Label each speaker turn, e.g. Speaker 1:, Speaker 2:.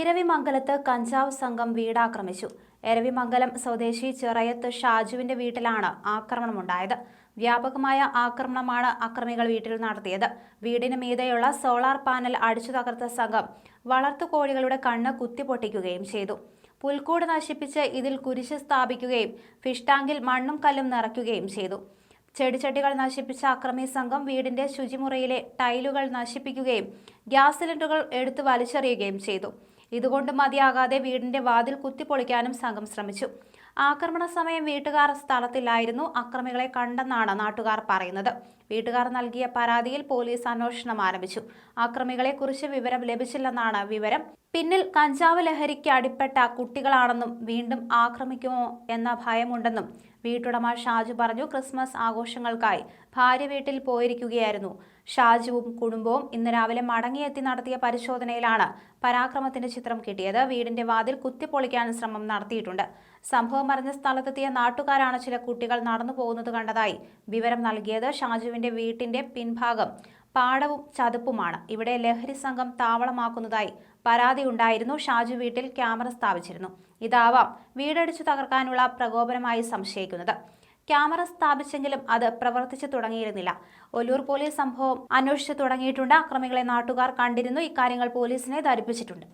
Speaker 1: ഇരവിമംഗലത്ത് കഞ്ചാവ് സംഘം വീടാക്രമിച്ചു. എരവിമംഗലം സ്വദേശി ചിറയത്ത് ഷാജുവിന്റെ വീട്ടിലാണ് ആക്രമണമുണ്ടായത്. വ്യാപകമായ ആക്രമണമാണ് അക്രമികൾ വീട്ടിൽ നടത്തിയത്. വീടിന് മീതെയുള്ള സോളാർ പാനൽ അടിച്ചു തകർത്ത സംഘം വളർത്തുകോഴികളുടെ കണ്ണ് കുത്തിപ്പൊട്ടിക്കുകയും ചെയ്തു. പുൽക്കൂട് നശിപ്പിച്ച് ഇതിൽ കുരിശ് സ്ഥാപിക്കുകയും ഫിഷ് ടാങ്കിൽ മണ്ണും കല്ലും നിറയ്ക്കുകയും ചെയ്തു. ചെടിച്ചട്ടികൾ നശിപ്പിച്ച അക്രമി സംഘം വീടിന്റെ ശുചിമുറിയിലെ ടൈലുകൾ നശിപ്പിക്കുകയും ഗ്യാസ് സിലിണ്ടറുകൾ എടുത്തു വലിച്ചെറിയുകയും ചെയ്തു. ഇതുകൊണ്ട് മതിയാകാതെ വീടിന്റെ വാതിൽ കുത്തിപ്പൊളിക്കാനും സംഘം ശ്രമിച്ചു ആക്രമണ സമയം വീട്ടുകാർ സ്ഥലത്തില്ലായിരുന്നു. അക്രമികളെ കണ്ടെന്നാണ് നാട്ടുകാർ പറയുന്നത്. വീട്ടുകാർ നൽകിയ പരാതിയിൽ പോലീസ് അന്വേഷണം ആരംഭിച്ചു. അക്രമികളെ കുറിച്ച് വിവരം ലഭിച്ചില്ലെന്നാണ് വിവരം. പിന്നിൽ കഞ്ചാവ് ലഹരിക്ക് അടിപ്പെട്ട കുട്ടികളാണെന്നും വീണ്ടും ആക്രമിക്കുമോ എന്ന ഭയമുണ്ടെന്നും വീട്ടുടമ ഷാജു പറഞ്ഞു. ക്രിസ്മസ് ആഘോഷങ്ങൾക്കായി ഭാര്യ വീട്ടിൽ പോയിരിക്കുകയായിരുന്നു. ഷാജുവും കുടുംബവും ഇന്ന് രാവിലെ മടങ്ങിയെത്തി നടത്തിയ പരിശോധനയിലാണ് പരാക്രമത്തിന്റെ ചിത്രം കിട്ടിയത്. വീടിന്റെ വാതിൽ കുത്തിപ്പൊളിക്കാൻ ശ്രമം നടത്തിയിട്ടുണ്ട്. സംഭവം അറിഞ്ഞ സ്ഥലത്തെത്തിയ നാട്ടുകാരാണ് ചില കുട്ടികൾ നടന്നു പോകുന്നത് കണ്ടതായി വിവരം നൽകിയത് ഷാജുവിന്റെ വീട്ടിന്റെ പിൻഭാഗം. പാടവും ചതുപ്പുമാണ്. ഇവിടെ ലഹരി സംഘം താവളമാക്കുന്നതായി പരാതി ഉണ്ടായിരുന്നു. ഷാജു വീട്ടിൽ ക്യാമറ സ്ഥാപിച്ചിരുന്നു. ഇതാവാം വീടടിച്ചു തകർക്കാനുള്ള പ്രകോപനമായി സംശയിക്കുന്നത്. ക്യാമറ സ്ഥാപിച്ചെങ്കിലും അത് പ്രവർത്തിച്ചു തുടങ്ങിയിരുന്നില്ല. ഒല്ലൂർ പോലീസ് സംഭവം അന്വേഷിച്ചു തുടങ്ങിയിട്ടുണ്ട്. അക്രമികളെ നാട്ടുകാർ കണ്ടിരുന്നു. ഇക്കാര്യങ്ങൾ പോലീസിനെ ധരിപ്പിച്ചിട്ടുണ്ട്.